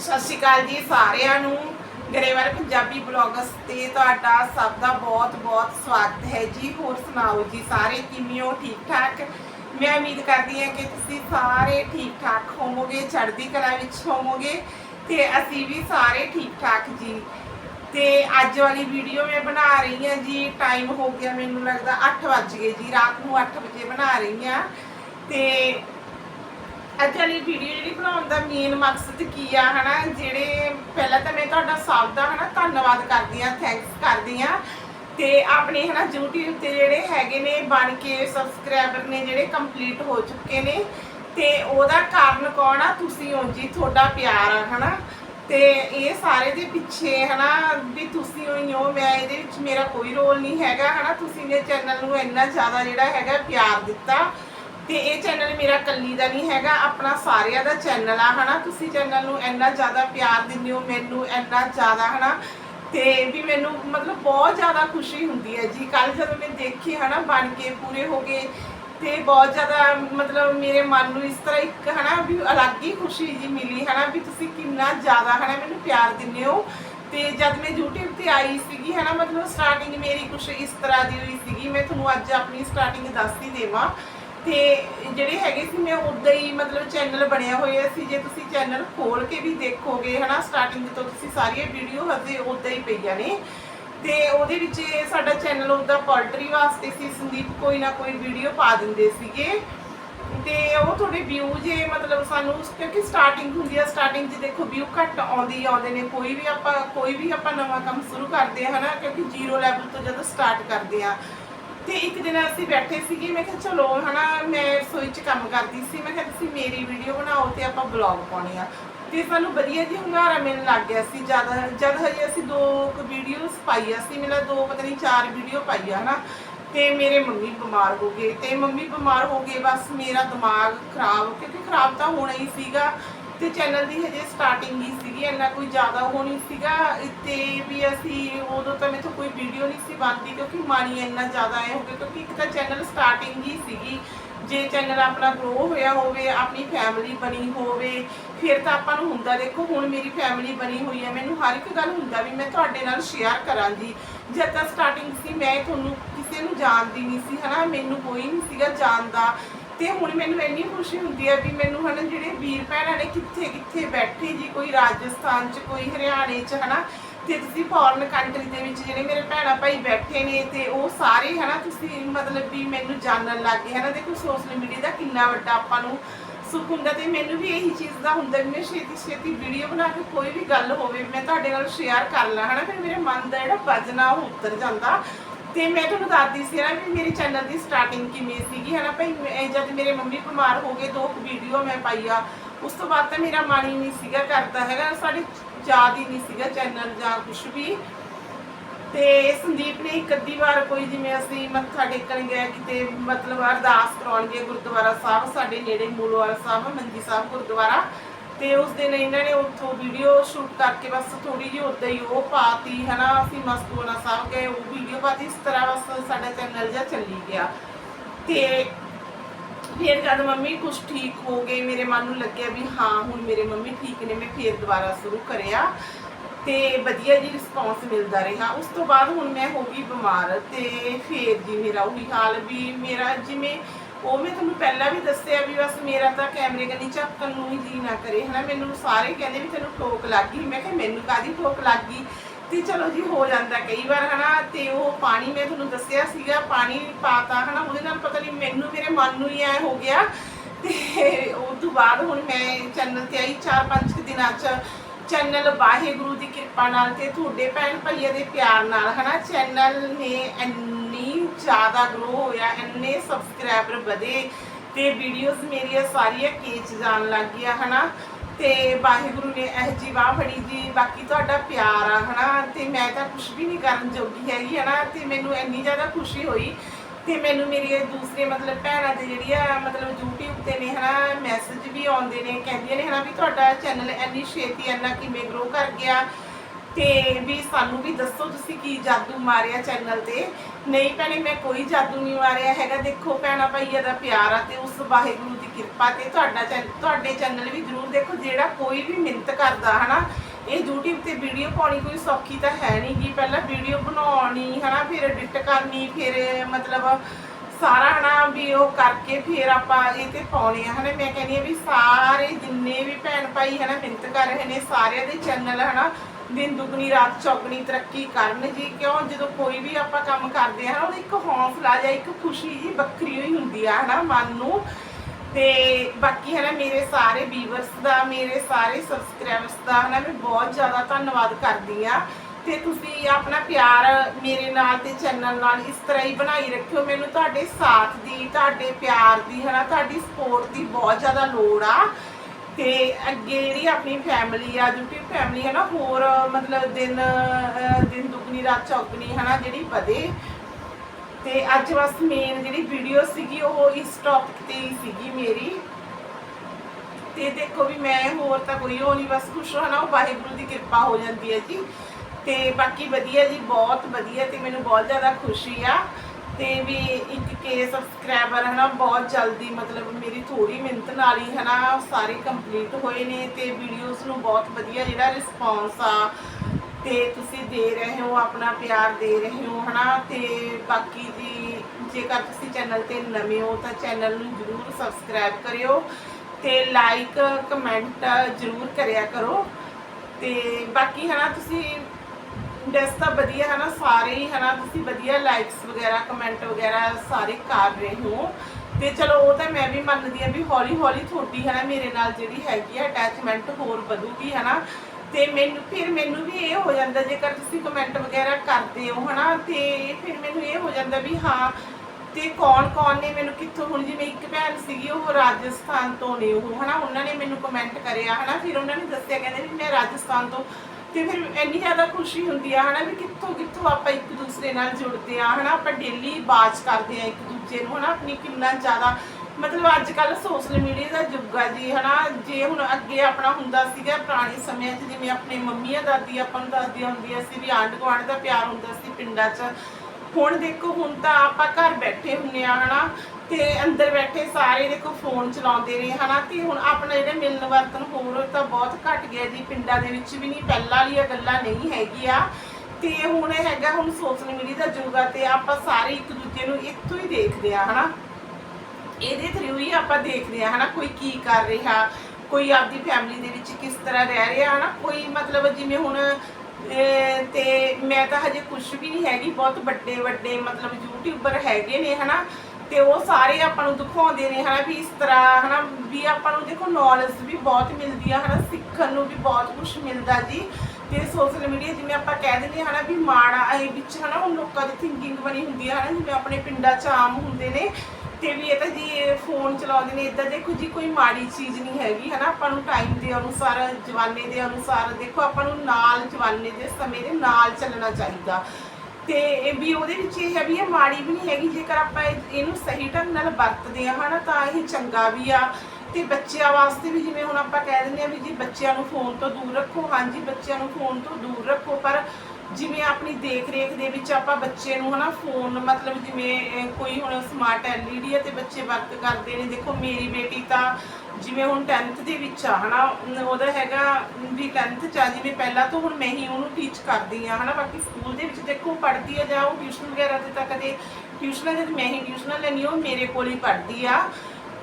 ਸਤਿ ਸ਼੍ਰੀ ਅਕਾਲ ਜੀ ਸਾਰਿਆਂ ਨੂੰ। ਗਰੇਵਾਲ ਪੰਜਾਬੀ ਬਲੌਗਸ ਤੇ ਤੁਹਾਡਾ ਸਭ ਦਾ ਬਹੁਤ-ਬਹੁਤ ਸਵਾਗਤ ਹੈ ਜੀ। ਹੋਰ ਸੁਣਾਓ ਜੀ ਸਾਰੇ, ਕਿਵੇਂ ਹੋ? ਠੀਕ ਠਾਕ? ਮੈਂ ਉਮੀਦ ਕਰਦੀ ਹਾਂ ਕਿ ਤੁਸੀਂ ਸਾਰੇ ਠੀਕ ਠਾਕ ਹੋਵੋਗੇ, ਚੜ੍ਹਦੀ ਕਲਾ ਵਿੱਚ ਹੋਵੋਗੇ ਤੇ ਅਸੀਂ ਵੀ ਸਾਰੇ ਠੀਕ ਠਾਕ ਜੀ। ਤੇ ਅੱਜ ਵਾਲੀ ਵੀਡੀਓ ਮੈਂ ਬਣਾ ਰਹੀ ਹਾਂ ਜੀ। ਟਾਈਮ ਹੋ ਗਿਆ ਮੈਨੂੰ ਲੱਗਦਾ 8 ਵੱਜ ਗਏ ਜੀ। ਰਾਤ ਨੂੰ 8 ਵਜੇ ਬਣਾ ਰਹੀ ਹਾਂ। ਤੇ ਅੱਜ ਵਾਲੀ ਵੀਡੀਓ ਜਿਹੜੀ ਬਣਾਉਣ ਦਾ ਮੇਨ ਮਕਸਦ ਕੀ ਆ, ਹਨਾ? ਜਿਹੜੇ ਪਹਿਲਾਂ ਤਾਂ ਮੈਂ ਤੁਹਾਡਾ ਸਭ ਦਾ, ਹਨਾ, ਧੰਨਵਾਦ ਕਰਦੀ ਆ ਥੈਂਕਸ ਕਰਦੀ ਆ। ਤੇ ਆਪਣੇ, ਹਨਾ, YouTube ਤੇ ਜਿਹੜੇ ਹੈਗੇ ਨੇ, ਬਣ ਕੇ ਸਬਸਕ੍ਰਾਈਬਰ ਨੇ ਜਿਹੜੇ ਕੰਪਲੀਟ ਹੋ ਚੁੱਕੇ ਨੇ। ਤੇ ਉਹਦਾ ਕਾਰਨ ਕੌਣ ਆ? ਤੁਸੀਂ ਹੋ ਜੀ, ਤੁਹਾਡਾ ਪਿਆਰ ਆ, ਹਨਾ? ਤੇ ਇਹ ਸਾਰੇ ਦੇ ਪਿੱਛੇ, ਹਨਾ, ਵੀ ਤੁਸੀਂ ਹੋਈ ਹੋ, ਮੈਂ ਇਹਦੇ ਵਿੱਚ ਮੇਰਾ ਕੋਈ ਰੋਲ ਨਹੀਂ ਹੈਗਾ, ਹਨਾ? ਤੁਸੀਂ ਨੇ ਚੈਨਲ ਨੂੰ ਇੰਨਾ ਜ਼ਿਆਦਾ ਜਿਹੜਾ ਹੈਗਾ ਪਿਆਰ ਦਿੱਤਾ। ਤੇ ਇਹ ਚੈਨਲ ਮੇਰਾ ਕੱਲੀ ਦਾ ਨਹੀਂ ਹੈਗਾ, ਆਪਣਾ ਸਾਰਿਆਂ ਦਾ ਚੈਨਲ ਆ, ਹਨਾ? ਤੁਸੀਂ ਚੈਨਲ ਨੂੰ ਇੰਨਾ ਜ਼ਿਆਦਾ ਪਿਆਰ ਦਿੰਦੇ ਹੋ, ਮੈਨੂੰ ਇੰਨਾ ਜ਼ਿਆਦਾ, ਹਨਾ? ਤੇ ਵੀ ਮੈਨੂੰ ਮਤਲਬ ਬਹੁਤ ਜ਼ਿਆਦਾ ਖੁਸ਼ੀ ਹੁੰਦੀ ਹੈ ਜੀ। ਕੱਲ ਜਦੋਂ ਮੈਂ ਦੇਖੀ, ਹਨਾ, ਬਣ ਕੇ ਪੂਰੇ ਹੋ ਗਏ, ਤੇ ਬਹੁਤ ਜ਼ਿਆਦਾ ਮਤਲਬ ਮੇਰੇ ਮਨ ਨੂੰ ਇਸ ਤਰ੍ਹਾਂ ਇੱਕ, ਹਨਾ, ਵੀ ਅਲੱਗ ਹੀ ਖੁਸ਼ੀ ਜੀ ਮਿਲੀ, ਹਨਾ, ਵੀ ਤੁਸੀਂ ਕਿੰਨਾ ਜ਼ਿਆਦਾ, ਹਨਾ, ਮੈਨੂੰ ਪਿਆਰ ਦਿੰਦੇ ਹੋ। ਤੇ ਜਦ ਮੈਂ YouTube ਤੇ ਆਈ ਸੀਗੀ, ਹਨਾ, ਮਤਲਬ ਸਟਾਰਟਿੰਗ ਮੇਰੀ ਕੁਛ ਇਸ ਤਰ੍ਹਾਂ ਦੀ ਹੋਈ ਸੀਗੀ, ਮੈਂ ਤੁਹਾਨੂੰ ਅੱਜ ਆਪਣੀ ਸਟਾਰਟਿੰਗ ਦੱਸ ਹੀ ਦੇਵਾਂ। ਤੇ ਜਿਹੜੇ ਹੈਗੇ ਸੀ, ਮੈਂ ਉਦਾਂ ਹੀ ਮਤਲਬ ਚੈਨਲ ਬਣਿਆ ਹੋਇਆ ਸੀ। ਜੇ ਤੁਸੀਂ ਚੈਨਲ ਖੋਲ ਕੇ ਵੀ ਦੇਖੋਗੇ, ਹਨਾ ਸਟਾਰਟਿੰਗ ਤੋਂ ਤੁਸੀਂ ਸਾਰੀਆਂ ਵੀਡੀਓ ਹਜੇ ਉਦਾਂ ਹੀ ਪਈਆਂ ਨੇ। ਤੇ ਉਹਦੇ ਵਿੱਚ ਸਾਡਾ ਚੈਨਲ ਉਹਦਾ ਪੋਲਟਰੀ ਵਾਸਤੇ ਸੀ। ਸੰਦੀਪ ਕੋਈ ਨਾ ਕੋਈ ਵੀਡੀਓ ਪਾ ਦਿੰਦੇ ਸੀਗੇ। ਤੇ ਉਹ ਥੋੜੇ ਵਿਊ ਜੇ ਮਤਲਬ ਸਾਨੂੰ, ਕਿਉਂਕਿ ਸਟਾਰਟਿੰਗ ਹੁੰਦੀ ਆ ਸਟਾਰਟਿੰਗ 'ਚ ਦੇਖੋ ਵਿਊ ਘੱਟ ਆਉਂਦੀ ਹੀ ਆਉਂਦੇ ਨੇ। ਕੋਈ ਵੀ ਆਪਾਂ, ਕੋਈ ਵੀ ਆਪਾਂ ਨਵਾਂ ਕੰਮ ਸ਼ੁਰੂ ਕਰਦੇ ਆ, ਹਨਾ, ਕਿਉਂਕਿ ਜ਼ੀਰੋ ਲੈਵਲ ਤੋਂ ਜਦੋਂ ਸਟਾਰਟ ਕਰਦੇ ਆ ਤੇ ਇੱਕ ਦਿਨ ਅਸੀਂ ਬੈਠੇ ਸੀਗੇ, ਮੈਂ ਕਿਹਾ ਚਲੋ ਹਨਾ, ਮੈਂ ਰਸੋਈ 'ਚ ਕੰਮ ਕਰਦੀ ਸੀ, ਮੈਂ ਕਿਹਾ ਤੁਸੀਂ ਮੇਰੀ ਵੀਡੀਓ ਬਣਾਓ ਤੇ ਆਪਾਂ ਬਲੌਗ ਪਾਉਣੇ ਆ। ਤੇ ਸਾਨੂੰ ਵਧੀਆ ਜੀ ਹੁੰਗਾਰਾ ਮਿਲਣ ਲੱਗ ਗਿਆ ਸੀ, ਜਦ ਜਦ ਹਜੇ ਅਸੀਂ ਦੋ ਕੁ ਵੀਡੀਓਜ਼ ਪਾਈਆਂ ਸੀ, ਮੇਰਾ ਦੋ ਪਤਾ ਨਹੀਂ ਚਾਰ ਵੀਡੀਓ ਪਾਈਆਂ ਹਨਾ। ਤੇ ਮੇਰੇ ਮੰਮੀ ਬਿਮਾਰ ਹੋ ਗਏ, ਤੇ ਮੰਮੀ ਬਿਮਾਰ ਹੋ ਗਏ, ਬਸ ਮੇਰਾ ਦਿਮਾਗ ਖਰਾਬ, ਕਿਉਂਕਿ ਖਰਾਬ ਤਾਂ ਹੋਣਾ ਹੀ ਸੀਗਾ। ਤੇ ਚੈਨਲ ਦੀ ਹਜੇ ਸਟਾਰਟਿੰਗ ਹੀ ਸੀ। ਸੀਗੀ ਇੰਨਾ ਕੋਈ ਜ਼ਿਆਦਾ ਉਹ ਨਹੀਂ ਸੀਗਾ। ਤੇ ਵੀ ਅਸੀਂ ਉਦੋਂ ਤਾਂ ਮੇਥੋਂ ਕੋਈ ਵੀਡੀਓ ਨਹੀਂ ਸੀ ਬਣਦੀ ਕਿਉਂਕਿ ਮਾਣੀ ਇੰਨਾ ਜ਼ਿਆਦਾ ਆਏ ਹੋ ਕਿਉਂਕਿ ਇੱਕ ਤਾਂ ਚੈਨਲ ਸਟਾਰਟਿੰਗ ਹੀ ਸੀਗੀ। ਜੇ ਚੈਨਲ ਆਪਣਾ ਗਰੋ ਹੋਇਆ ਹੋਵੇ, ਆਪਣੀ ਫੈਮਿਲੀ ਬਣੀ ਹੋਵੇ, ਫਿਰ ਤਾਂ ਆਪਾਂ ਨੂੰ ਹੁੰਦਾ, ਦੇਖੋ ਹੁਣ ਮੇਰੀ ਫੈਮਿਲੀ ਬਣੀ ਹੋਈ ਹੈ ਮੈਨੂੰ ਹਰ ਇੱਕ ਗੱਲ ਹੁੰਦਾ ਵੀ ਮੈਂ ਤੁਹਾਡੇ ਨਾਲ ਸ਼ੇਅਰ ਕਰਾਂਗੀ। ਜਦ ਤੱਕ ਸਟਾਰਟਿੰਗ ਸੀ, ਮੈਂ ਤੁਹਾਨੂੰ ਕਿਸੇ ਨੂੰ ਜਾਣਦੀ ਨਹੀਂ ਸੀ, ਹਨਾ? ਮੈਨੂੰ ਕੋਈ ਨਹੀਂ ਸੀਗਾ ਜਾਣਦਾ। ਤੇ ਹੁਣ ਮੈਨੂੰ ਇੰਨੀ ਖੁਸ਼ੀ ਹੁੰਦੀ ਹੈ ਵੀ ਮੈਨੂੰ ਹਨਾ ਜਿਹੜੇ ਵੀਰ ਭੈਣਾਂ ਨੇ ਕਿੱਥੇ ਕਿੱਥੇ ਬੈਠੇ ਜੀ, ਕੋਈ ਰਾਜਸਥਾਨ 'ਚ, ਕੋਈ ਹਰਿਆਣੇ 'ਚ ਹਨਾ, ਤੇ ਤੁਸੀਂ ਫੋਰਨ ਕੰਟਰੀ ਦੇ ਵਿੱਚ ਜਿਹੜੇ ਮੇਰੇ ਭੈਣਾਂ ਭਾਈ ਬੈਠੇ ਨੇ ਤੇ ਉਹ ਸਾਰੇ ਹਨਾ ਤੁਸੀਂ ਮਤਲਬ ਵੀ ਮੈਨੂੰ ਜਾਣਨ ਲੱਗ ਗਏ ਹਨਾ, ਦੇਖੋ ਸੋਸ਼ਲ ਮੀਡੀਆ ਦਾ ਕਿੰਨਾ ਵੱਡਾ ਆਪਾਂ ਨੂੰ ਸੁੱਖ ਹੁੰਦਾ ਤੇ ਮੈਨੂੰ ਵੀ ਇਹੀ ਚੀਜ਼ ਦਾ ਹੁੰਦਾ ਵੀ ਮੈਂ ਛੇਤੀ ਛੇਤੀ ਵੀਡੀਓ ਬਣਾ ਕੇ ਕੋਈ ਵੀ ਗੱਲ ਹੋਵੇ, ਮੈਂ ਤੁਹਾਡੇ ਨਾਲ ਸ਼ੇਅਰ ਕਰ ਲਾਂ ਹਨਾ, ਫਿਰ ਮੇਰੇ ਮਨ ਦਾ ਜਿਹੜਾ ਵਜਨਾ ਉਹ ਉਤਰ ਜਾਂਦਾ। ਤੇ ਮੈਂ ਤੁਹਾਨੂੰ ਦੱਸਦੀ ਸੀ ਨਾ ਵੀ ਮੇਰੇ ਚੈਨਲ ਦੀ ਸਟਾਰਟਿੰਗ ਕਿਵੇਂ ਸੀਗੀ, ਹਨਾ ਭਾਈ? ਮੈਂ- ਜਦ ਮੇਰੇ ਮੰਮੀ ਬਿਮਾਰ ਹੋ ਗਏ, ਦੋ ਵੀਡੀਓ ਮੈਂ ਪਾਈ ਆ। ਉਸ ਤੋਂ ਬਾਅਦ ਤਾਂ ਮੇਰਾ ਮਨ ਹੀ ਨਹੀਂ ਸੀਗਾ ਕਰਦਾ ਹੈਗਾ, ਸਾਡੇ ਯਾਦ ਹੀ ਨਹੀਂ ਸੀਗਾ ਚੈਨਲ ਜਾਂ ਕੁਝ ਵੀ। ਤੇ ਸੰਦੀਪ ਨੇ ਇੱਕ ਅੱਧੀ ਵਾਰ ਕੋਈ ਜਿਵੇਂ ਅਸੀਂ ਮੱਥਾ ਟੇਕਣ ਗਏ, ਕਿਤੇ ਮਤਲਬ ਅਰਦਾਸ ਕਰਾਉਣ ਗਏ ਗੁਰਦੁਆਰਾ ਸਾਹਿਬ, ਸਾਡੇ ਨੇੜੇ ਮੂਲਵਾਲ ਸਾਹਿਬ ਮੰਜੀ ਸਾਹਿਬ ਗੁਰਦੁਆਰਾ। ਤੇ ਉਸ ਦਿਨ ਇਹਨਾਂ ਨੇ ਉੱਥੋਂ ਵੀਡੀਓ ਸ਼ੂਟ ਕਰਕੇ ਬਸ ਥੋੜੀ ਜਿਹੀ ਉਦਾਂ ਹੀ ਉਹ ਪਾਤੀ, ਹਨਾ, ਅਸੀਂ ਮਸਤੂਨਾ ਸਾਹਿਬ ਗਏ, ਉਹ ਵੀਡੀਓ ਪਾਤੀ, ਇਸ ਤਰ੍ਹਾਂ ਬਸ ਸਾਡਾ ਚੈਨਲ ਜਿਹਾ ਚੱਲੀ ਗਿਆ। ਤੇ ਫਿਰ ਜਦ ਮੰਮੀ ਕੁਝ ਠੀਕ ਹੋ ਗਏ, ਮੇਰੇ ਮਨ ਨੂੰ ਲੱਗਿਆ ਵੀ ਹਾਂ, ਹੁਣ ਮੇਰੇ ਮੰਮੀ ਠੀਕ ਨੇ, ਮੈਂ ਫਿਰ ਦੁਬਾਰਾ ਸ਼ੁਰੂ ਕਰਿਆ ਤੇ ਵਧੀਆ ਜੀ ਰਿਸਪੌਂਸ ਮਿਲਦਾ ਰਿਹਾ। ਉਸ ਤੋਂ ਬਾਅਦ ਹੁਣ ਮੈਂ ਹੋ ਗਈ ਬਿਮਾਰ ਤੇ ਫਿਰ ਜੀ ਮੇਰਾ ਉਹੀ ਹਾਲ ਵੀ ਮੇਰਾ ਜਿਵੇਂ ਉਹ ਮੈਂ ਤੁਹਾਨੂੰ ਪਹਿਲਾਂ ਵੀ ਦੱਸਿਆ ਵੀ ਬਸ ਮੇਰਾ ਤਾਂ ਕੈਮਰੇ ਕੰਨੀ ਝੱਕਣ ਨੂੰ ਹੀ ਜੀ ਨਾ ਕਰੇ, ਹਨਾ? ਮੈਨੂੰ ਸਾਰੇ ਕਹਿੰਦੇ ਵੀ ਤੈਨੂੰ ਠੋਕ ਲੱਗ ਗਈ। ਮੈਂ ਕਿਹਾ, ਮੈਨੂੰ ਕਾਦੀ ਠੋਕ ਲੱਗ ਗਈ? ਤੇ ਚਲੋ ਜੀ, ਹੋ ਜਾਂਦਾ ਕਈ ਵਾਰ, ਹਨਾ? ਤੇ ਉਹ ਪਾਣੀ ਮੈਂ ਤੁਹਾਨੂੰ ਦੱਸਿਆ ਸੀਗਾ, ਪਾਣੀ ਪਾਤਾ, ਹਨਾ? ਉਹਦੇ ਨਾਲ ਪਤਾ ਨਹੀਂ ਮੈਨੂੰ ਮੇਰੇ ਮਨ ਨੂੰ ਹੀ ਐ ਹੋ ਗਿਆ। ਤੇ ਉਸ ਤੋਂ ਬਾਅਦ ਹੁਣ ਮੈਂ ਚੈਨਲ ਤੇ ਆਈ 4-5 ਦਿਨਾਂ ਚ। ਚੈਨਲ ਵਾਹਿਗੁਰੂ ਦੀ ਕਿਰਪਾ ਨਾਲ ਤੇ ਤੁਹਾਡੇ ਭੈਣ ਭਾਈਆਂ ਦੇ ਪਿਆਰ ਨਾਲ, ਹਨਾ? ਚੈਨਲ ਨੇ ਇੰਨੀ ਜ਼ਿਆਦਾ ਗਰੋ ਹੋਇਆ, ਇੰਨੇ ਸਬਸਕ੍ਰਾਈਬਰ ਵਧੇ ਤੇ ਵੀਡੀਓਜ਼ ਮੇਰੀਆਂ ਸਾਰੀਆਂ ਕੇਚ ਜਾਣ ਲੱਗ ਗਿਆ ਹਨਾ? ਤੇ ਵਾਹਿਗੁਰੂ ਨੇ ਇਹ ਜੀ ਵਾਹ ਫੜੀ ਜੀ, ਬਾਕੀ ਤੁਹਾਡਾ ਪਿਆਰ ਆ, ਹਨਾ? ਤੇ ਮੈਂ ਤਾਂ ਕੁਝ ਵੀ ਨਹੀਂ ਕਰਨ ਜੋਗੀ ਹੈਗੀ, ਹਨਾ? ਤੇ ਮੈਨੂੰ ਇੰਨੀ ਜ਼ਿਆਦਾ ਖੁਸ਼ੀ ਹੋਈ ਤੇ ਮੈਨੂੰ ਮੇਰੀ ਦੂਸਰੇ ਮਤਲਬ ਭੈਣਾਂ ਤੇ ਜਿਹੜੀ ਆ, ਮਤਲਬ YouTube ਤੇ ਨੇ ਹਨਾ ਮੈਸੇਜ ਵੀ ਆਉਂਦੇ ਨੇ, ਕਹਿੰਦੀਆਂ ਨੇ ਹਨਾ ਵੀ ਤੁਹਾਡਾ ਚੈਨਲ ਇੰਨੀ ਛੇਤੀ ਇੰਨਾ ਕਿਵੇਂ ਗਰੋ ਕਰ ਗਿਆ ਤੇ ਵੀ ਸਾਨੂੰ ਵੀ ਦੱਸੋ ਤੁਸੀਂ ਕੀ ਜਾਦੂ ਮਾਰਿਆ ਚੈਨਲ ਤੇ। ਨਹੀਂ ਭੈਣੇ, ਮੈਂ ਕੋਈ ਜਾਦੂ ਨਹੀਂ ਮਾਰਿਆ ਹੈਗਾ। ਦੇਖੋ ਭੈਣਾ ਭਾਈਆ ਦਾ ਪਿਆਰ ਆ ਤੇ ਉਸ ਵਾਹਿਗੁਰੂ ਦੀ ਕਿਰਪਾ ਤੇ ਤੁਹਾਡਾ ਚੈਨ- ਤੁਹਾਡੇ ਚੈਨਲ ਵੀ ਜਰੂਰ ਦੇਖੋ, ਜਿਹੜਾ ਕੋਈ ਵੀ ਮਿਹਨਤ ਕਰਦਾ ਹਨਾ ਇਹ YouTube ਤੇ ਵੀਡੀਓ ਪਾਉਣੀ ਕੋਈ ਸੌਖੀ ਤਾਂ ਹੈ ਨਹੀਂ ਗੀ। ਪਹਿਲਾਂ ਵੀਡੀਓ ਬਣਾਉਣੀ, ਹਨਾ, ਫਿਰ ਐਡਿਟ ਕਰਨੀ, ਫਿਰ ਮਤਲਬ ਸਾਰਾ, ਹਨਾ, ਵੀ ਉਹ ਕਰਕੇ ਫਿਰ ਆਪਾਂ ਇਹ ਤੇ ਪਾਉਣੇ ਆ। ਹਨਾ, ਮੈਂ ਕਹਿੰਦੀ ਆ ਵੀ ਸਾਰੇ ਜਿੰਨੇ ਵੀ ਭੈਣ ਭਾਈ, ਹਨਾ, ਮਿਹਨਤ ਕਰ ਰਹੇ ਨੇ, ਸਾਰਿਆਂ ਦੇ ਚੈਨਲ, ਹਨਾ, ਦਿਨ ਦੁਗਣੀ, ਰਾਤ ਚੌਗਣੀ ਤਰੱਕੀ ਕਰਨ ਜੀ। ਕਿਉਂ? ਜਦੋਂ ਕੋਈ ਵੀ ਆਪਾਂ ਕੰਮ ਕਰਦੇ ਆ, ਹਨਾ, ਉਹਦਾ ਇੱਕ ਹੌਸਲਾ ਜਾਂ ਇੱਕ ਖੁਸ਼ੀ ਜੀ ਵੱਖਰੀ ਹੋਈ ਹੁੰਦੀ ਆ, ਹਨਾ, ਮਨ ਨੂੰ। ਤੇ ਬਾਕੀ ਹੈ ਨਾ ਮੇਰੇ ਸਾਰੇ ਵੀਵਰਸ ਦਾ, ਮੇਰੇ ਸਾਰੇ ਸਬਸਕ੍ਰਾਈਬਰਸ ਦਾ ਹੈ ਨਾ ਮੈਂ ਬਹੁਤ ਜ਼ਿਆਦਾ ਧੰਨਵਾਦ ਕਰਦੀ ਆ ਤੇ ਤੁਸੀਂ ਆਪਣਾ ਪਿਆਰ ਮੇਰੇ ਨਾਲ ਤੇ ਚੈਨਲ ਨਾਲ ਇਸ ਤਰ੍ਹਾਂ ਹੀ ਬਣਾਈ ਰੱਖਿਓ। ਮੈਨੂੰ ਤੁਹਾਡੇ ਸਾਥ ਦੀ, ਤੁਹਾਡੇ ਪਿਆਰ ਦੀ ਹੈ ਨਾ ਤੁਹਾਡੀ ਸਪੋਰਟ ਦੀ ਬਹੁਤ ਜ਼ਿਆਦਾ ਲੋੜ ਆ। ਤੇ ਅੱਗੇ ਜਿਹੜੀ ਆਪਣੀ ਫੈਮਿਲੀ ਆ YouTube ਫੈਮਿਲੀ ਹੈ ਨਾ, ਹੋਰ ਮਤਲਬ ਦਿਨ ਦਿਨ ਦੁਗਣੀ, ਰਾਤ ਚੌਗਣੀ ਹੈ ਨਾ ਜਿਹੜੀ ਵਧੇ ਤੇ ਅੱਜ ਬਸ ਮੇਨ ਜਿਹੜੀ ਵੀਡੀਓ ਸੀਗੀ, ਉਹ ਇਸ ਟੌਪਿਕ ਤੇ ਹੀ ਸੀਗੀ ਮੇਰੀ। ਤੇ ਦੇਖੋ ਵੀ ਮੈਂ ਹੋਰ ਤਾਂ ਕੋਈ ਹੋ ਨਹੀਂ, ਬਸ ਖੁਸ਼ ਹਨਾ ਉਹ ਵਾਹਿਗੁਰੂ ਦੀ ਕਿਰਪਾ ਹੋ ਜਾਂਦੀ ਹੈ ਜੀ। ਤੇ ਬਾਕੀ ਵਧੀਆ ਜੀ, ਬਹੁਤ ਵਧੀਆ ਤੇ ਮੈਨੂੰ ਬਹੁਤ ਜ਼ਿਆਦਾ ਖੁਸ਼ੀ ਆ। ਤੇ ਵੀ ਇੱਕ ਕੇ ਸਬਸਕ੍ਰਾਈਬਰ ਹਨਾ, ਬਹੁਤ ਜਲਦੀ ਮਤਲਬ ਮੇਰੀ ਥੋੜੀ ਮਿਹਨਤ ਨਾਲ ਹੀ ਹਨਾ, ਸਾਰੇ ਕੰਪਲੀਟ ਹੋਏ ਨੇ ਤੇ ਵੀਡੀਓਜ਼ ਨੂੰ ਬਹੁਤ ਵਧੀਆ ਜਿਹੜਾ ਰਿਸਪੌਂਸ ਆ ਤੇ ਤੁਸੀਂ ਦੇ ਰਹੇ ਹੋ, ਆਪਣਾ ਪਿਆਰ ਦੇ ਰਹੇ ਹੋ, ਹਨਾ? ਤੇ ਬਾਕੀ ਜੀ ਜੇਕਰ ਤੁਸੀਂ ਚੈਨਲ ਤੇ ਨਵੇਂ ਹੋ, ਤਾਂ ਚੈਨਲ ਨੂੰ ਜਰੂਰ ਸਬਸਕ੍ਰਾਈਬ ਕਰਿਓ ਤੇ ਲਾਈਕ ਕਮੈਂਟ ਜਰੂਰ ਕਰਿਆ ਕਰੋ। ਤੇ ਬਾਕੀ, ਹਨਾ, ਤੁਸੀਂ ਡੈਸ ਤਾਂ ਵਧੀਆ ਹੈ ਨਾ ਸਾਰੇ ਹੀ ਹੈ ਨਾ ਤੁਸੀਂ ਵਧੀਆ ਲਾਈਕਸ ਵਗੈਰਾ ਕਮੈਂਟ ਵਗੈਰਾ ਸਾਰੇ ਕਰ ਰਹੇ ਹੋ। ਤੇ ਚਲੋ, ਉਹ ਤਾਂ ਮੈਂ ਵੀ ਮੰਨਦੀ ਆ ਵੀ ਹੌਲੀ ਹੌਲੀ ਤੁਹਾਡੀ ਹੈ ਨਾ ਮੇਰੇ ਨਾਲ ਜਿਹੜੀ ਹੈਗੀ ਆ ਅਟੈਚਮੈਂਟ ਹੋਰ ਵਧੂਗੀ ਹੈ ਨਾ ਤੇ ਮੈਨੂੰ, ਫਿਰ ਮੈਨੂੰ ਵੀ ਇਹ ਹੋ ਜਾਂਦਾ ਜੇਕਰ ਤੁਸੀਂ ਕਮੈਂਟ ਵਗੈਰਾ ਕਰਦੇ ਹੋ, ਹਨਾ, ਤੇ ਫਿਰ ਮੈਨੂੰ ਇਹ ਹੋ ਜਾਂਦਾ ਵੀ ਹਾਂ, ਤੇ ਕੌਣ ਕੌਣ ਨੇ ਮੈਨੂੰ ਕਿੱਥੋਂ, ਹੁਣ ਜਿਵੇਂ ਇੱਕ ਭੈਣ ਸੀਗੀ, ਉਹ ਰਾਜਸਥਾਨ ਤੋਂ ਨੇ ਉਹ, ਹਨਾ, ਉਹਨਾਂ ਨੇ ਮੈਨੂੰ ਕਮੈਂਟ ਕਰਿਆ, ਹਨਾ, ਫਿਰ ਉਹਨਾਂ ਨੇ ਦੱਸਿਆ, ਕਹਿੰਦੇ ਵੀ ਮੈਂ ਰਾਜਸਥਾਨ ਤੋਂ, ਤੇ ਫਿਰ ਇੰਨੀ ਜ਼ਿਆਦਾ ਖੁਸ਼ੀ ਹੁੰਦੀ ਆ, ਹਨਾ, ਵੀ ਕਿੱਥੋਂ ਕਿੱਥੋਂ ਆਪਾਂ ਇੱਕ ਦੂਸਰੇ ਨਾਲ ਜੁੜਦੇ ਆ, ਹਨਾ, ਆਪਾਂ ਡੇਲੀ ਬਾਤ ਕਰਦੇ ਆ ਇੱਕ ਦੂਜੇ ਨੂੰ, ਹਨਾ, ਆਪਣੀ ਕਿੰਨਾ ਜ਼ਿਆਦਾ ਮਤਲਬ ਅੱਜ ਕੱਲ ਸੋਸ਼ਲ ਮੀਡੀਆ ਦਾ ਯੁੱਗ ਆ ਜੀ, ਹਨਾ? ਜੇ ਹੁਣ ਅੱਗੇ ਆਪਣਾ ਹੁੰਦਾ ਸੀਗਾ ਪੁਰਾਣੇ ਸਮਿਆਂ 'ਚ, ਜਿਵੇਂ ਆਪਣੇ ਮੰਮੀਆਂ ਦਾਦੀਆਂ ਆਪਾਂ ਨੂੰ ਦੱਸਦੀਆਂ ਹੁੰਦੀਆਂ ਸੀ ਵੀ ਆਂਢ ਗੁਆਂਢ ਦਾ ਪਿਆਰ ਹੁੰਦਾ ਸੀ ਪਿੰਡਾਂ 'ਚ। ਹੁਣ ਦੇਖੋ, ਹੁਣ ਤਾਂ ਆਪਾਂ ਘਰ ਬੈਠੇ ਹੁੰਨੇ ਆ, ਹਨਾ? ਤੇ ਅੰਦਰ ਬੈਠੇ ਸਾਰੇ ਦੇਖੋ ਫੋਨ ਚਲਾਉਂਦੇ ਨੇ, ਹਨਾ? ਤੇ ਹੁਣ ਆਪਣਾ ਜਿਹੜਾ ਮਿਲਣ ਵਰਤਨ ਹੋਰ ਤਾਂ ਬਹੁਤ ਘਟ ਗਿਆ ਜੀ, ਪਿੰਡਾਂ ਦੇ ਵਿੱਚ ਵੀ ਨਹੀਂ, ਪਹਿਲਾਂ ਵਾਲੀਆਂ ਗੱਲਾਂ ਨਹੀਂ ਹੈਗੀਆਂ। ਤੇ ਹੁਣ ਇਹ ਹੈਗਾ ਹੁਣ ਸੋਸ਼ਲ ਮੀਡੀਆ ਦਾ ਯੁੱਗ ਆ ਤੇ ਆਪਾਂ ਸਾਰੇ ਇੱਕ ਦੂਜੇ ਨੂੰ ਇੱਥੋਂ ਹੀ ਦੇਖਦੇ ਆ, ਹਨਾ? ਇਹਦੇ ਥਰੂ ਹੀ ਆਪਾਂ ਦੇਖਦੇ ਆ ਹਨਾ ਕੋਈ ਕੀ ਕਰ ਰਿਹਾ ਕੋਈ ਆਪਦੀ ਫੈਮਿਲੀ ਦੇ ਵਿੱਚ ਕਿਸ ਤਰ੍ਹਾਂ ਰਹਿ ਰਿਹਾ ਹਨਾ ਕੋਈ ਮਤਲਬ ਜਿਵੇਂ ਹੁਣ ਅਹ, ਤੇ ਮੈਂ ਤਾਂ ਹਜੇ ਕੁਝ ਵੀ ਨਹੀਂ ਹੈਗੀ ਬਹੁਤ ਵੱਡੇ ਵੱਡੇ ਮਤਲਬ ਯੂਟਿਊਬਰ ਹੈਗੇ ਨੇ ਹਨਾ ਤੇ ਉਹ ਸਾਰੇ ਆਪਾਂ ਨੂੰ ਦਿਖਾਉਂਦੇ ਨੇ ਹਨਾ ਵੀ ਇਸ ਤਰ੍ਹਾਂ ਹਨਾ ਵੀ ਆਪਾਂ ਨੂੰ ਦੇਖੋ ਨੌਲੇਜ ਵੀ ਬਹੁਤ ਮਿਲਦੀ ਆ ਹਨਾ ਸਿੱਖਣ ਨੂੰ ਵੀ ਬਹੁਤ ਕੁਝ ਮਿਲਦਾ ਜੀ। ਤੇ ਸੋਸ਼ਲ ਮੀਡੀਆ ਜਿਵੇਂ ਆਪਾਂ ਕਹਿ ਦਿੰਦੇ ਹਾਂ ਹਨਾ ਵੀ ਮਾੜਾ ਇਹ ਵਿੱਚ ਹਨਾ ਉਹ ਲੋਕਾਂ ਦੀ ਥਿੰਕਿੰਗ ਬਣੀ ਹੁੰਦੀ ਆ ਹਨਾ ਜਿਵੇਂ ਆਪਣੇ ਪਿੰਡਾਂ 'ਚ ਆਮ ਹੁੰਦੇ ਨੇ ਤੇ ਵੀ ਇਹ ਤਾਂ ਜੀ ਫੋਨ ਚਲਾਉਂਦੇ ਨੇ ਇਦਾਂ ਦੇਖੋ ਜੀ ਕੋਈ ਮਾੜੀ ਚੀਜ਼ ਨਹੀਂ ਹੈਗੀ, ਹਨਾ? ਆਪਾਂ ਨੂੰ ਟਾਈਮ ਦੇ ਅਨੁਸਾਰ, ਜਵਾਨੇ ਦੇ ਅਨੁਸਾਰ ਦੇਖੋ, ਆਪਾਂ ਨੂੰ ਨਾਲ ਜਵਾਨੇ ਦੇ ਸਮੇਂ ਦੇ ਨਾਲ ਚੱਲਣਾ ਚਾਹੀਦਾ। ਤੇ ਇਹ ਵੀ ਉਹਦੇ ਵਿੱਚ ਇਹ ਹੈ ਵੀ ਇਹ ਮਾੜੀ ਵੀ ਨਹੀਂ ਹੈਗੀ, ਜੇਕਰ ਆਪਾਂ ਇਹ- ਇਹਨੂੰ ਸਹੀ ਢੰਗ ਨਾਲ ਵਰਤਦੇ ਆ ਹਨਾ, ਤਾਂ ਇਹ ਚੰਗਾ ਵੀ ਆ। ਤੇ ਬੱਚਿਆਂ ਵਾਸਤੇ ਵੀ ਜਿਵੇਂ ਹੁਣ ਆਪਾਂ ਕਹਿ ਦਿੰਦੇ ਆ ਵੀ ਜੀ ਬੱਚਿਆਂ ਨੂੰ ਫੋਨ ਤੋਂ ਦੂਰ ਰੱਖੋ, ਹਾਂਜੀ, ਬੱਚਿਆਂ ਨੂੰ ਫੋਨ ਤੋਂ ਦੂਰ ਰੱਖੋ, ਪਰ ਜਿਵੇਂ ਆਪਣੀ ਦੇਖ ਰੇਖ ਦੇ ਵਿੱਚ ਆਪਾਂ ਬੱਚੇ ਨੂੰ ਹਨਾ ਫੋਨ ਮਤਲਬ ਜਿਵੇਂ ਕੋਈ ਹੁਣ ਸਮਾਰਟ ਐਲਈਡੀ ਹੈ ਤੇ ਬੱਚੇ ਵਰਕ ਕਰਦੇ ਨੇ ਦੇਖੋ ਮੇਰੀ ਬੇਟੀ ਤਾਂ ਜਿਵੇਂ ਹੁਣ 10th ਦੇ ਵਿੱਚ ਆ ਹਨਾ ਅਮ, ਉਹਦਾ ਹੈਗਾ ਵੀ 10th ਚ ਆ ਜਿਵੇਂ ਪਹਿਲਾਂ ਤੋਂ ਹੁਣ ਮੈਂ ਹੀ ਉਹਨੂੰ ਟੀਚ ਕਰਦੀ ਆ ਹਨਾ ਬਾਕੀ ਸਕੂਲ ਦੇ ਵਿੱਚ ਦੇਖੋ ਪੜ੍ਹਦੀ ਆ ਜਾਂ ਉਹ ਟਿਊਸ਼ਨ ਵਗੈਰਾ ਤੇ ਤਾਂ ਕਦੇ ਟਿਊਸ਼ਨਾਂ ਜਦ ਮੈਂ ਹੀ ਟਿਊਸ਼ਨਾਂ ਲੈਣੀ ਉਹ ਮੇਰੇ ਕੋਲ ਹੀ ਪੜ੍ਹਦੀ ਆ।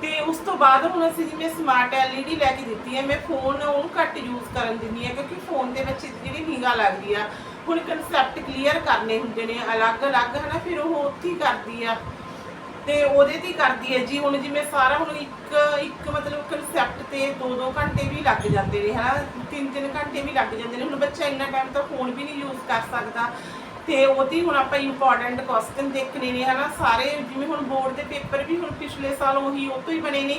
ਤੇ ਉਸ ਤੋਂ ਬਾਅਦ ਹੁਣ ਅਸੀਂ ਜਿਵੇਂ ਸਮਾਰਟ ਐਲਈਡੀ ਲੈ ਕੇ ਦਿੱਤੀ ਹੈ ਮੈਂ ਫੋਨ ਉਹਨੂੰ ਘੱਟ ਯੂਜ਼ ਕਰਨ ਦਿੰਦੀ ਹਾਂ ਕਿਉਂਕਿ ਫੋਨ ਦੇ ਵਿੱਚ ਜਿਹੜੀ ਨਿਗਾਹ ਲੱਗਦੀ ਆ ਹੁਣ ਕਨਸੈਪਟ ਕਲੀਅਰ ਕਰਨੇ ਹੁੰਦੇ ਨੇ ਅਲੱਗ-ਅਲੱਗ ਹਨਾ? ਫਿਰ ਉਹ ਉੱਥੇ ਹੀ ਕਰਦੀ ਆ। ਤੇ ਉਹਦੇ ਤੇ ਕਰਦੀ ਹੈ ਜੀ। ਹੁਣ ਜਿਵੇਂ ਸਾਰਾ ਹੁਣ ਇੱਕ ਇੱਕ ਮਤਲਬ ਕਨਸੈਪਟ ਤੇ 2-2 ਘੰਟੇ ਵੀ ਲੱਗ ਜਾਂਦੇ ਨੇ, ਹਨਾ? 3-3 ਘੰਟੇ ਵੀ ਲੱਗ ਜਾਂਦੇ ਨੇ। ਹੁਣ ਬੱਚਾ ਇੰਨਾ ਟਾਈਮ ਤਾਂ ਫੋਨ ਵੀ ਨਹੀਂ ਯੂਜ਼ ਕਰ ਸਕਦਾ। ਤੇ ਉਹਦੀ ਹੁਣ ਆਪਾਂ ਇੰਪੋਰਟੈਂਟ ਕੁਐਸਚਨ ਦੇਖਣੇ ਨੇ, ਹਨਾ? ਸਾਰੇ ਜਿਵੇਂ ਹੁਣ ਬੋਰਡ ਦੇ ਪੇਪਰ ਵੀ ਹੁਣ ਪਿਛਲੇ ਸਾਲ ਉਹੀ, ਉਹ ਤੋਂ ਹੀ ਬਣੇ ਨੇ।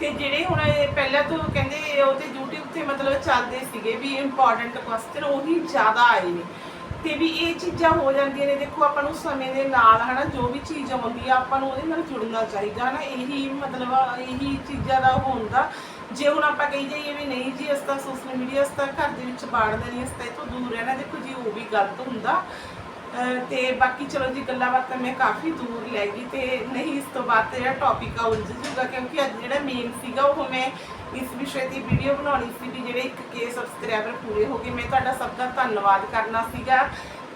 ਤੇ ਜਿਹੜੇ ਹੁਣ ਪਹਿਲਾਂ ਤੋਂ ਕਹਿੰਦੇ ਉਹਦੇ ਤੇ YouTube ਤੇ ਮਤਲਬ ਚੱਲਦੇ ਸੀਗੇ ਵੀ ਇੰਪੋਰਟੈਂਟ ਕੁਐਸਚਨ ਉਹੀ ਜ਼ਿਆਦਾ ਆਏ ਨੇ। ਤੇ ਵੀ ਇਹ ਚੀਜ਼ਾਂ ਹੋ ਜਾਂਦੀਆਂ ਨੇ, ਦੇਖੋ ਆਪਾਂ ਨੂੰ ਸਮੇਂ ਦੇ ਨਾਲ ਹਨਾ, ਜੋ ਵੀ ਚੀਜ਼ ਆਉਂਦੀ ਆ, ਆਪਾਂ ਨੂੰ ਉਹਦੇ ਨਾਲ ਜੁੜਨਾ ਚਾਹੀਦਾ ਹਨਾ। ਇਹੀ ਮਤਲਬ ਇਹੀ ਚੀਜ਼ਾਂ ਦਾ ਉਹ ਹੁੰਦਾ। ਜੇ ਹੁਣ ਆਪਾਂ ਕਹੀ ਜਾਈਏ ਵੀ ਨਹੀਂ ਜੀ ਅਸਤਾ ਸੋਸ਼ਲ ਮੀਡੀਆ ਇਸ ਘਰ ਦੇ ਵਿੱਚ ਬਾੜਦਾ ਨਹੀਂ ਇਸ ਤਾਂ ਇਹ ਤੋਂ ਦੂਰ ਰਹਿਣਾ। ਦੇਖੋ ਜੀ, ਉਹ ਵੀ ਗਲਤ ਹੁੰਦਾ। ਅਹ ਤੇ ਬਾਕੀ ਚਲੋ ਜੀ, ਗੱਲਾਂ ਬਾਤਾਂ ਮੈਂ ਕਾਫੀ ਦੂਰ ਲੈ ਗਈ। ਤੇ ਨਹੀਂ, ਇਸ ਤੋਂ ਬਾਅਦ ਤੇ ਜਿਹੜਾ ਟੌਪਿਕ ਆ ਉਲਝ ਜੂਗਾ ਕਿਉਂਕਿ ਅੱਜ ਜਿਹੜਾ ਮੇਨ ਸੀਗਾ, ਉਹ ਮੈਂ ਇਸ ਵਿਸ਼ੇ ਦੀ ਵੀਡੀਓ ਬਣਾਉਣੀ ਸੀ ਵੀ ਜਿਹੜੇ 1k ਸਬਸਕ੍ਰਾਈਬਰ ਪੂਰੇ ਹੋ ਗਏ। ਮੈਂ ਤੁਹਾਡਾ ਸਭ ਦਾ ਧੰਨਵਾਦ ਕਰਨਾ ਸੀਗਾ।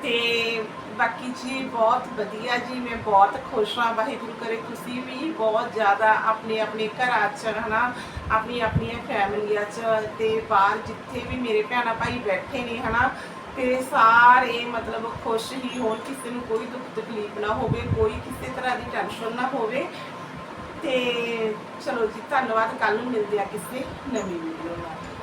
ਤੇ ਬਾਕੀ ਜੀ, ਬਹੁਤ ਵਧੀਆ ਜੀ। ਮੈਂ ਬਹੁਤ ਖੁਸ਼ ਹਾਂ, ਵਾਹਿਗੁਰੂ ਕਰੇ ਤੁਸੀਂ ਵੀ ਬਹੁਤ ਜ਼ਿਆਦਾ ਆਪਣੇ ਆਪਣੇ ਘਰਾਂ 'ਚ, ਹਨਾ, ਆਪਣੀ ਆਪਣੀਆਂ ਫੈਮਲੀਆਂ 'ਚ ਤੇ ਬਾਹਰ ਜਿੱਥੇ ਵੀ ਮੇਰੇ ਭੈਣਾਂ ਭਾਈ ਬੈਠੇ ਨੇ, ਹਨਾ, ਤੇ ਸਾਰੇ ਮਤਲਬ ਖੁਸ਼ ਹੀ ਹੋਣ। ਕਿਸੇ ਨੂੰ ਕੋਈ ਦੁੱਖ ਤਕਲੀਫ ਨਾ ਹੋਵੇ, ਕੋਈ ਕਿਸੇ ਤਰ੍ਹਾਂ ਦੀ ਟੈਨਸ਼ਨ ਨਾ ਹੋਵੇ। ਤੇ ਚਲੋ ਜੀ ਧੰਨਵਾਦ ਕੱਲ ਨੂੰ ਮਿਲਦੇ ਆ ਕਿਸੇ ਨਵੀਂ ਵੀਡੀਓ ਨਾਲ।